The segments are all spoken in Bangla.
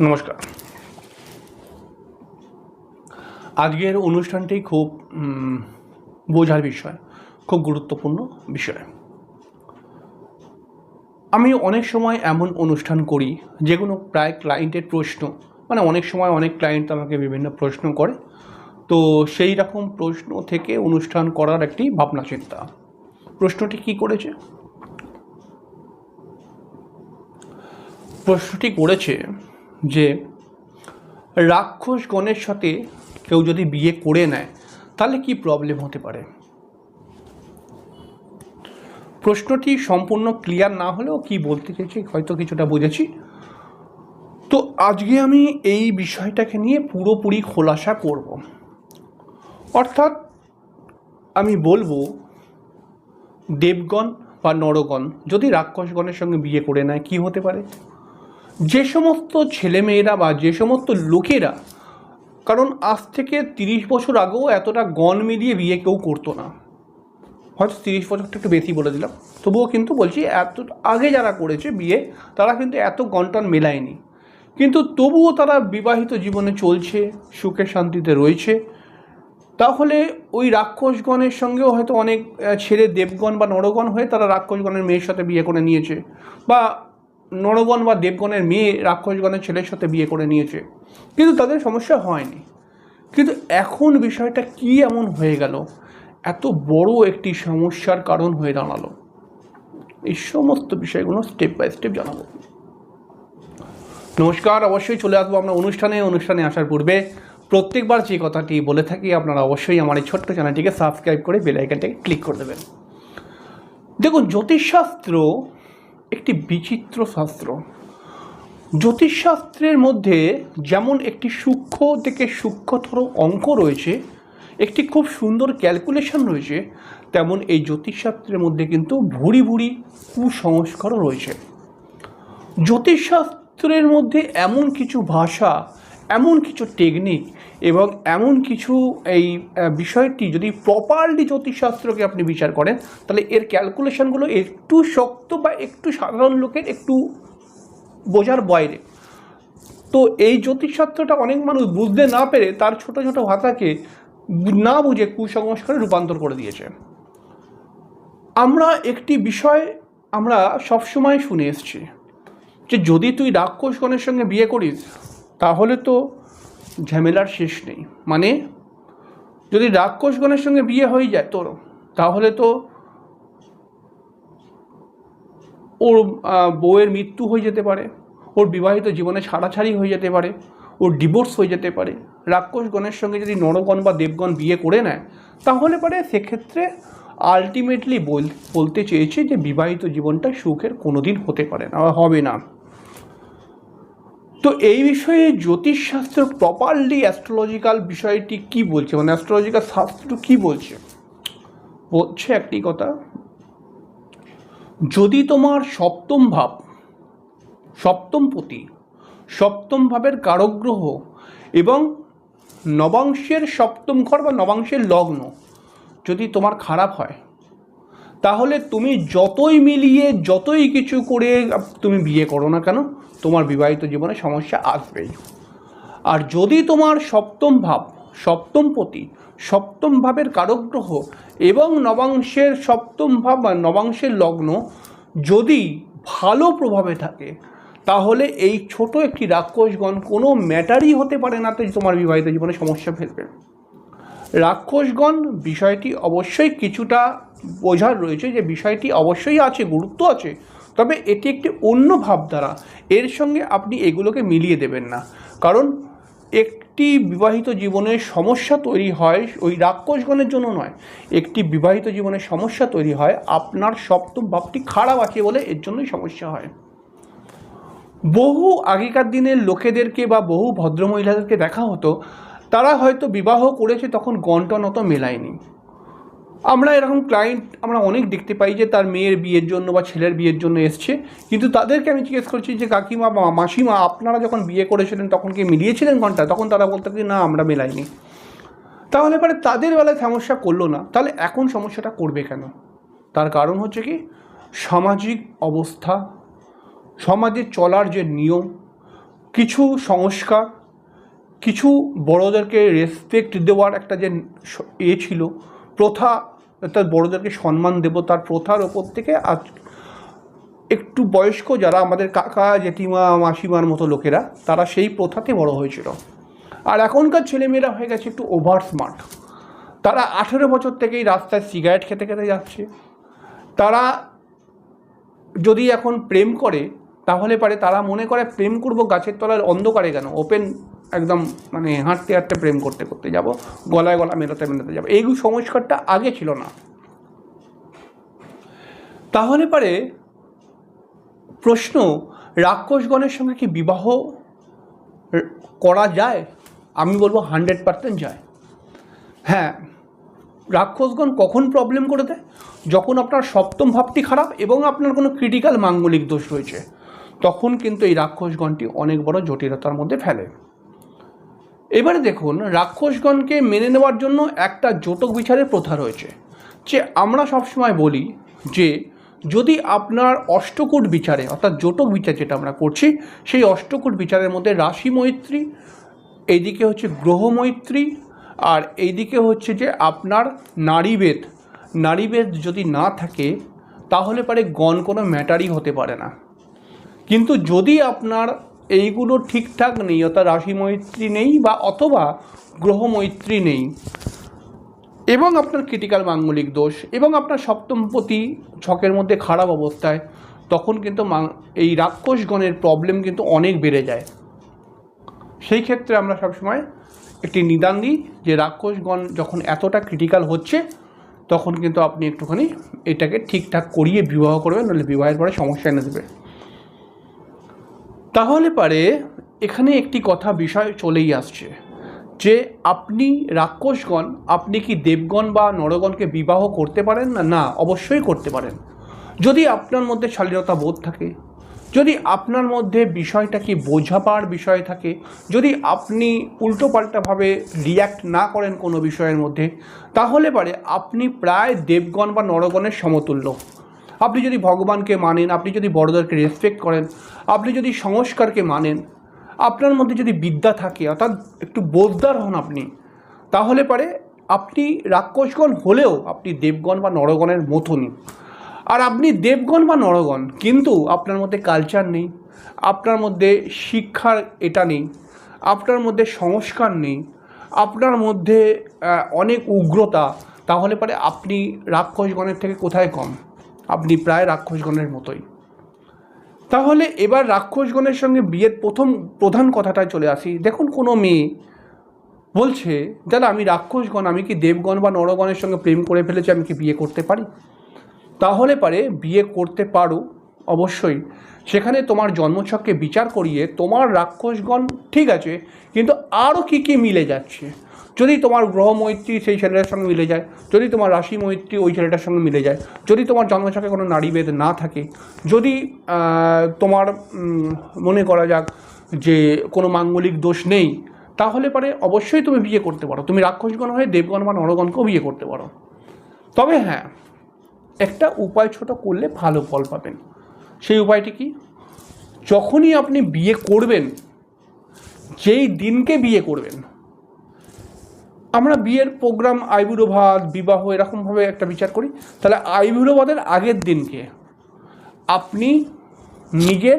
নমস্কার। আজকের অনুষ্ঠানটি খুব বোঝার বিষয়, খুব গুরুত্বপূর্ণ বিষয়। আমি অনেক সময় এমন অনুষ্ঠান করি, যেগুলো প্রায় ক্লায়েন্টের প্রশ্ন মানে অনেক সময় অনেক ক্লায়েন্ট আমাকে বিভিন্ন প্রশ্ন করে। তো সেই রকম প্রশ্ন থেকে অনুষ্ঠান করার একটি ভাবনা চিন্তা প্রশ্নটি কি করেছে? প্রশ্নটি করেছে যে রাক্ষস গণের সাথে কেউ যদি বিয়ে করে নেয়, তাহলে কি প্রবলেম হতে পারে? প্রশ্নটি সম্পূর্ণ ক্লিয়ার না হলেও কি বলতে চেয়েছি হয়তো কিছুটা বুঝেছি। তো আজকে আমি এই বিষয়টাকে নিয়ে পুরোপুরি খোলাসা করব। অর্থাৎ আমি বলব, দেবগণ বা নরগণ যদি রাক্ষসগণের সঙ্গে বিয়ে করে নেয়, কি হতে পারে? যে সমস্ত ছেলেমেয়েরা বা যে সমস্ত লোকেরা, কারণ আজ থেকে তিরিশ বছর আগেও এতটা গণ মিলিয়ে বিয়ে কেউ করতো না। হয়তো তিরিশ বছরটা একটু বেশি বলে দিলাম। তবুও কিন্তু বলছি, এত আগে যারা করেছে বিয়ে, তারা কিন্তু এত গণটন মেলায়নি। কিন্তু তবুও তারা বিবাহিত জীবনে চলছে, সুখে শান্তিতে রয়েছে। তাহলে ওই রাক্ষসগণের সঙ্গেও হয়তো অনেক ছেলে দেবগণ বা নরগণ হয়ে তারা রাক্ষসগণের মেয়ের সাথে বিয়ে করে নিয়েছে। বা নরগণ বা দেবগণের মেয়ে রাক্ষসগণের ছেলের সাথে বিয়ে করে নিয়েছে। কিন্তু তাদের সমস্যা হয়নি। কিন্তু এখন বিষয়টা কি এমন হয়ে গেল? এত বড় একটি সমস্যার কারণ হয়ে দাঁড়াল। এই সমস্ত বিষয়গুলো স্টেপ বাই স্টেপ জানাব। নমস্কার, অবশ্যই চলে আসব আমরা অনুষ্ঠানে। অনুষ্ঠানে আসার পূর্বে প্রত্যেকবার যে কথাটি বলে থাকি, আপনারা অবশ্যই আমার এই ছোট্ট চ্যানেলটিকে সাবস্ক্রাইব করে বেল আইকনটাকে ক্লিক করে দেবেন। দেখুন, জ্যোতিষশাস্ত্র একটি বিচিত্র শাস্ত্র। জ্যোতিষশাস্ত্রের মধ্যে যেমন একটি সূক্ষ্ম থেকে সূক্ষ্মতর অঙ্ক রয়েছে, একটি খুব সুন্দর ক্যালকুলেশন রয়েছে, তেমন এই জ্যোতিষশাস্ত্রের মধ্যে কিন্তু ভুরি ভুরি কুসংস্কারও রয়েছে। জ্যোতিষশাস্ত্রের মধ্যে এমন কিছু ভাষা এমন কিছু টেকনিক এবং এমন কিছু এই বিষয়টি যদি প্রপারলি জ্যোতিষশাস্ত্রকে আপনি বিচার করেন, তাহলে এর ক্যালকুলেশনগুলো একটু শক্ত বা একটু সাধারণ লোকের একটু বোঝার বাইরে। তো এই জ্যোতিষশাস্ত্রটা অনেক মানুষ বুঝতে না পেরে তার ছোট ছোট ভাষাকে বু- না বুঝে কুসংস্কারে রূপান্তর করে দিয়েছে। আমরা একটি বিষয় আমরা সবসময় শুনে এসেছি যে যদি তুই রাক্ষসগণের সঙ্গে বিয়ে করিস তাহলে তো ঝামেলার শেষ নেই। মানে যদি রাক্ষসগণের সঙ্গে বিয়ে হয়ে যায় তোর, তাহলে তো ওর বউয়ের মৃত্যু হয়ে যেতে পারে, ওর বিবাহিত জীবনে ছাড়াছাড়ি হয়ে যেতে পারে, ওর ডিভোর্স হয়ে যেতে পারে। রাক্ষসগণের সঙ্গে যদি নরগণ বা দেবগণ বিয়ে করে নেয়, তাহলে পরে সেক্ষেত্রে আলটিমেটলি বল, বলতে চেয়েছে যে বিবাহিত জীবনটা সুখের কোনোদিন হতে পারে না, হবে না। তো এই বিষয়ে জ্যোতিষশাস্ত্র প্রপারলি অ্যাস্ট্রোলজিক্যাল বিষয়টি কি বলছে? মানে অ্যাস্ট্রোলজিক্যাল শাস্ত্র কি বলছে? বলছে একটি কথা। যদি তোমার সপ্তম ভাব, সপ্তম পতি, সপ্তম ভাবের কারগ্রহ এবং নবাংশের সপ্তম ঘর বা নবাংশের লগ্ন যদি তোমার খারাপ হয় তাহলে তুমি যতই মিলিয়ে, যতই কিছু করে তুমি বিয়ে করো না কেন, তোমার বিবাহিত জীবনে সমস্যা আসবেই। আর যদি তোমার সপ্তম ভাব, সপ্তম পতি, সপ্তম ভাবের কারগ্রহ এবং নবাংশের সপ্তম ভাব বা নবাংশের লগ্ন যদি ভালো প্রভাবে থাকে, তাহলে এই ছোট একটি রাক্ষসগণ কোনো ম্যাটারই হতে পারে না তো তোমার বিবাহিত জীবনে সমস্যা ফেলবে। রাক্ষসগণ, বিষয়টি অবশ্যই কিছুটা বোঝার রয়েছে যে বিষয়টি অবশ্যই আছে, গুরুত্ব আছে, তবে এটি একটি অন্য ভাবধারা। এর সঙ্গে আপনি এগুলোকে মিলিয়ে দেবেন না। কারণ একটি বিবাহিত জীবনের সমস্যা তৈরি হয় ওই রাক্ষসগণের জন্য নয়। একটি বিবাহিত জীবনের সমস্যা তৈরি হয় আপনার সপ্তম ভাবটি খারাপ আছে বলে এর জন্যই সমস্যা হয়। বহু আগেকার দিনের লোকেদেরকে বা বহু ভদ্রমহিলাদেরকে দেখা হতো, তারা হয়তো বিবাহ করেছে তখন গন্টন অত মেলায়নি। আমরা এরকম ক্লায়েন্ট আমরা অনেক দেখতে পাই যে তার মেয়ের বিয়ের জন্য বা ছেলের বিয়ের জন্য এসছে। কিন্তু তাদেরকে আমি জিজ্ঞেস করছি যে, কাকিমা বা মাসিমা, আপনারা যখন বিয়ে করেছিলেন, তখন কি মিলিয়েছিলেন ঘণ্টা? তখন তারা বলতো কি, না, আমরা মেলাইনি। তাহলে পরে তাদের বেলায় সমস্যা করল না। তাহলে এখন সমস্যাটা করবে কেন? তার কারণ হচ্ছে কি, সামাজিক অবস্থা, সমাজে চলার যে নিয়ম, কিছু সংস্কার, কিছু বড়োদেরকে রেসপেক্ট দেওয়ার একটা যে এ ছিল, প্রথা অর্থাৎ বড়োদেরকে সম্মান দেব তার প্রথার ওপর থেকে। আজ একটু বয়স্ক যারা আমাদের কাকা, জেঠিমা, মাসিমার মতো লোকেরা, তারা সেই প্রথাতে বড় হয়েছিল। আর এখনকার ছেলেমেয়েরা হয়ে গেছে একটু ওভার স্মার্ট তারা আঠেরো বছর থেকেই রাস্তায় সিগারেট খেতে খেতে যাচ্ছে। তারা যদি এখন প্রেম করে, তাহলে পারে তারা মনে করে, প্রেম করব গাছের তলার অন্ধকারে কেন? ওপেন একদম মানে হাঁটতে হাঁটতে প্রেম করতে করতে যাব, গলায় গলা মেলাতে মেলাতে যাব। এই সংস্কারটা আগে ছিল না। তাহলে পারে প্রশ্ন রাক্ষসগণের সঙ্গে কি বিবাহ করা যায়? আমি বলব হান্ড্রেড পার্সেন্ট যায়। হ্যাঁ রাক্ষসগণ কখন প্রবলেম করে দেয়? যখন আপনার সপ্তম ভাবটি খারাপ এবং আপনার কোনো ক্রিটিক্যাল মাঙ্গলিক দোষ রয়েছে, তখন কিন্তু এই রাক্ষসগণটি অনেক বড় জটিলতার মধ্যে ফেলে। এবারে দেখুন, রাক্ষসগণকে মেনে নেওয়ার জন্য একটা জটক বিচারের প্রথা রয়েছে, যে আমরা সবসময় বলি যে, যদি আপনার অষ্টকূট বিচারে, অর্থাৎ জটক বিচার যেটা আমরা করছি, সেই অষ্টকূট বিচারের মধ্যে রাশি মৈত্রী, এইদিকে হচ্ছে গ্রহ মৈত্রী, আর এইদিকে হচ্ছে যে আপনার নারীবেদ। নারীবেদ যদি না থাকে, তাহলে পারে গণ কোনো ম্যাটারই হতে পারে না। কিন্তু যদি আপনার এইগুলো ঠিকঠাক নেই, অর্থাৎ রাশি মৈত্রী নেই বা অথবা গ্রহ মৈত্রী নেই। এবং আপনার ক্রিটিক্যাল মাঙ্গলিক দোষ, এবং আপনার সপ্তমপতি ছকের মধ্যে খারাপ অবস্থায়, তখন কিন্তু এই রাক্ষসগণের প্রবলেম কিন্তু অনেক বেড়ে যায়। সেই ক্ষেত্রে আমরা সবসময় একটি নিদান দিই যে রাক্ষসগণ যখন এতটা ক্রিটিক্যাল হচ্ছে, তখন কিন্তু আপনি একটুখানি এটাকে ঠিকঠাক করিয়ে বিবাহ করবেন, নাহলে বিবাহের পরে সমস্যা এনে দেবে। তাহলে পারে এখানে একটি কথা বিষয় চলেই আসছে, যে আপনি রাক্ষসগণ, আপনি কি দেবগণ বা নরগণকে বিবাহ করতে পারেন না? না, অবশ্যই করতে পারেন। যদি আপনার মধ্যে শালীনতা বোধ থাকে, যদি আপনার মধ্যে বিষয়টা কি বোঝাবার বিষয় থাকে, যদি আপনি উল্টোপাল্টাভাবে রিয়্যাক্ট না করেন কোনো বিষয়ের মধ্যে, তাহলে পারে আপনি প্রায় দেবগণ বা নরগণের সমতুল্য। আপনি যদি ভগবানকে মানেন, আপনি যদি বড়দেরকে রেসপেক্ট করেন, আপনি যদি সংস্কারকে মানেন, আপনার মধ্যে যদি বিদ্যা থাকে, অর্থাৎ একটু বোধদার হন আপনি, তাহলে পারে আপনি রাক্ষসগণ হলেও আপনি দেবগণ বা নরগণের মতনই। আর আপনি দেবগণ বা নরগণ, কিন্তু আপনার মধ্যে কালচার নেই, আপনার মধ্যে শিক্ষার এটা নেই, আপনার মধ্যে সংস্কার নেই, আপনার মধ্যে অনেক উগ্রতা, তাহলে পারে আপনি রাক্ষসগণের থেকে কোথায় কম? আপনি প্রায় রাক্ষসগণের মতোই। তাহলে এবার রাক্ষসগণের সঙ্গে বিয়ের প্রথম, প্রধান কথাটায় চলে আসি। দেখুন কোনো মেয়ে বলছে, দাদা, আমি রাক্ষসগণ আমি কি দেবগণ বা নরগণের সঙ্গে প্রেম করে ফেলেছি, আমি কি বিয়ে করতে পারি? তাহলে পারে, বিয়ে করতে পারো, অবশ্যই। সেখানে তোমার জন্মছককে বিচার করিয়ে তোমার রাক্ষসগণ ঠিক আছে, কিন্তু আরও কী কী মিলে যাচ্ছে? যদি তোমার গ্রহ মৈত্রী সেই ছেলেটার সঙ্গে মিলে যায়, যদি তোমার রাশি মৈত্রী ওই ছেলেটার সঙ্গে মিলে যায়, যদি তোমার জন্মছকে কোনো নারীভেদ না থাকে, যদি তোমার মনে করা যাক যে কোনো মাঙ্গলিক দোষ নেই, তাহলে পরে অবশ্যই তুমি বিয়ে করতে পারো। তুমি রাক্ষসগণ হয়ে দেবগণ বা নরগণকেও বিয়ে করতে পারো। তবে হ্যাঁ একটা উপায় ছোট করলে ভালো ফল পাবেন। সেই উপায়টি কি? যখনই আপনি বিয়ে করবেন, যেই দিনকে বিয়ে করবেন আমরা বিয়ের প্রোগ্রাম আইবুড়োভাত বিবাহ এরকমভাবে একটা বিচার করি। তাহলে আইবুড়োভাতের আগের দিনকে আপনি নিজের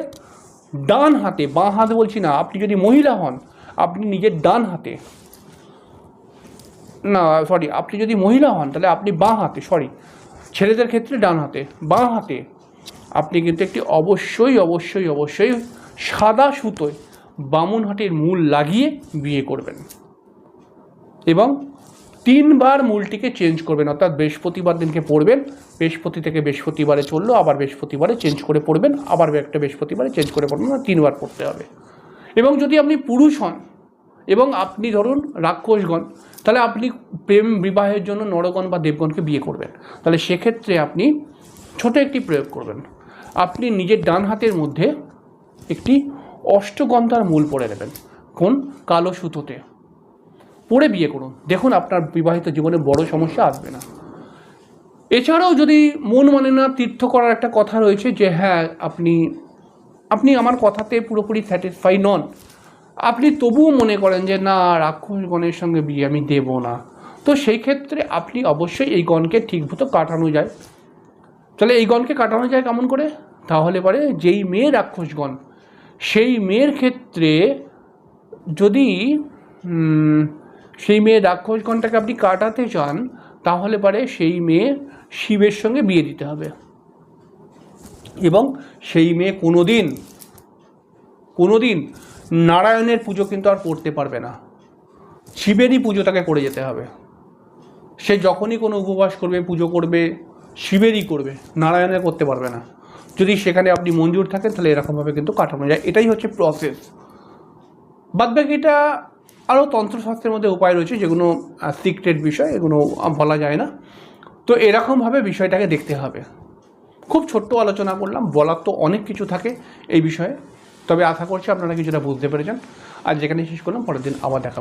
ডান হাতে, বাঁ হাতে বলছি না, আপনি যদি মহিলা হন, আপনি নিজের ডান হাতে। না সরি আপনি যদি মহিলা হন, তাহলে আপনি বাঁ হাতে সরি ছেলেদের ক্ষেত্রে ডান হাতে, বাঁ হাতে। আপনি কিন্তু একটি অবশ্যই অবশ্যই অবশ্যই সাদা সুতোয় বামুনহাটির মূল লাগিয়ে বিয়ে করবেন। এবং তিনবার মূলটিকে চেঞ্জ করবেন, অর্থাৎ বৃহস্পতিবার দিনকে পড়বেন, বৃহস্পতি থেকে বৃহস্পতিবারে চলল, আবার বৃহস্পতিবারে চেঞ্জ করে পড়বেন, আবার একটা বৃহস্পতিবারে চেঞ্জ করে পড়বেন না তিনবার পড়তে হবে। এবং যদি আপনি পুরুষ হন এবং আপনি ধরুন রাক্ষসগণ, তাহলে আপনি প্রেম বিবাহের জন্য নরগণ বা দেবগণকে বিয়ে করবেন। তাহলে সেক্ষেত্রে আপনি ছোট একটি প্রয়োগ করবেন। আপনি নিজের ডান হাতের মধ্যে একটি অষ্টগন্ধার মূল পরে নেবেন, কোন? কালো সুতোতে। পরে বিয়ে করুন। দেখুন আপনার বিবাহিত জীবনে বড় সমস্যা আসবে না। এছাড়াও যদি মন মানে না, তীর্থ করার একটা কথা রয়েছে যে হ্যাঁ আপনি আপনি আমার কথাতে পুরোপুরি স্যাটিসফাই নন। আপনি তবুও মনে করেন যে, না রাক্ষসগণের সঙ্গে বিয়ে আমি দেব না। তো সেই ক্ষেত্রে আপনি অবশ্যই এই গণকে ঠিকমতো কাটানো যায়। তাহলে এই গণকে কাটানো যায় কেমন করে? তাহলে পরে যেই মেয়ে রাক্ষসগণ সেই মেয়ের ক্ষেত্রে যদি সেই মেয়ে রাক্ষসগণটাকে আপনি কাটাতে চান, তাহলে পরে সেই মেয়ে শিবের সঙ্গে বিয়ে দিতে হবে। এবং সেই মেয়ে কোনো দিন কোনো দিন নারায়ণের পুজো কিন্তু আর করতে পারবে না। শিবেরই পুজো তাকে করে যেতে হবে। সে যখনই কোনো উপবাস করবে, পুজো করবে, শিবেরই করবে, নারায়ণের করতে পারবে না। যদি সেখানে আপনি মঞ্জুর থাকেন, তাহলে এরকমভাবে কিন্তু কাটানো যায়। এটাই হচ্ছে প্রসেস বাদবাকিটা আরও তন্ত্রশাস্ত্রের মধ্যে উপায় রয়েছে যেগুলো সিক্রেট বিষয়, এগুলো বলা যায় না। তো এরকমভাবে বিষয়টাকে দেখতে হবে। খুব ছোট্ট আলোচনা করলাম, বলার তো অনেক কিছু থাকে এই বিষয়ে। তবে আশা করছি আপনারা কিছুটা বুঝতে পেরেছেন। আর যেখানে শেষ করলাম, পরের দিন আবার দেখা।